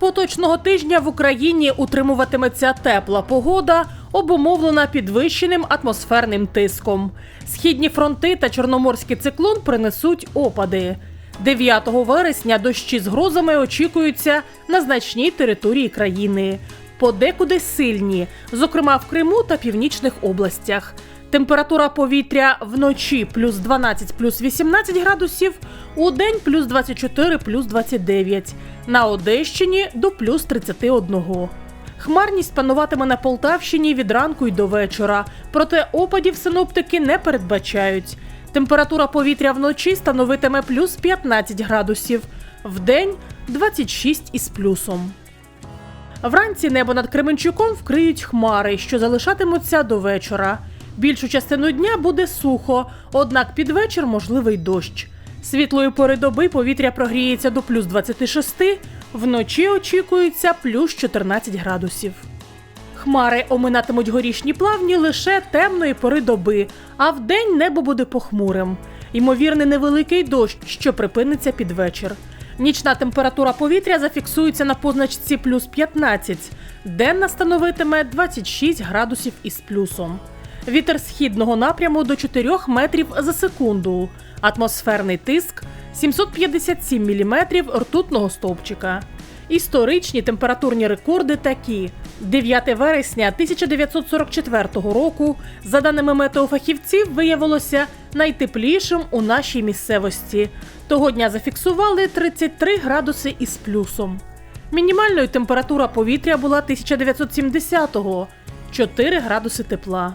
поточного тижня в Україні утримуватиметься тепла погода, обумовлена підвищеним атмосферним тиском. Східні фронти та чорноморський циклон принесуть опади. 9 вересня дощі з грозами очікуються на значній території країни. Подекуди сильні, зокрема в Криму та північних областях. Температура повітря вночі плюс 12 плюс 18 градусів, у день плюс 24 плюс 29, на Одещині до плюс 31. Хмарність пануватиме на Полтавщині від ранку й до вечора, проте опадів синоптики не передбачають. Температура повітря вночі становитиме плюс 15 градусів, вдень 26 із плюсом. Вранці небо над Кременчуком вкриють хмари, що залишатимуться до вечора. Більшу частину дня буде сухо, однак під вечір можливий дощ. Світлої пори доби повітря прогріється до плюс 26, вночі очікується плюс 14 градусів. Хмари оминатимуть горішні плавні лише темної пори доби, а вдень небо буде похмурим. Ймовірний невеликий дощ, що припиниться під вечір. Нічна температура повітря зафіксується на позначці плюс 15, денна становитиме 26 градусів із плюсом. Вітер східного напряму до 4 метрів за секунду. Атмосферний тиск 757 міліметрів ртутного стовпчика. Історичні температурні рекорди такі: 9 вересня 1944 року, за даними метеофахівців, виявилося найтеплішим у нашій місцевості. Того дня зафіксували 33 градуси із плюсом. Мінімальною температура повітря була 1970-го 4 градуси тепла.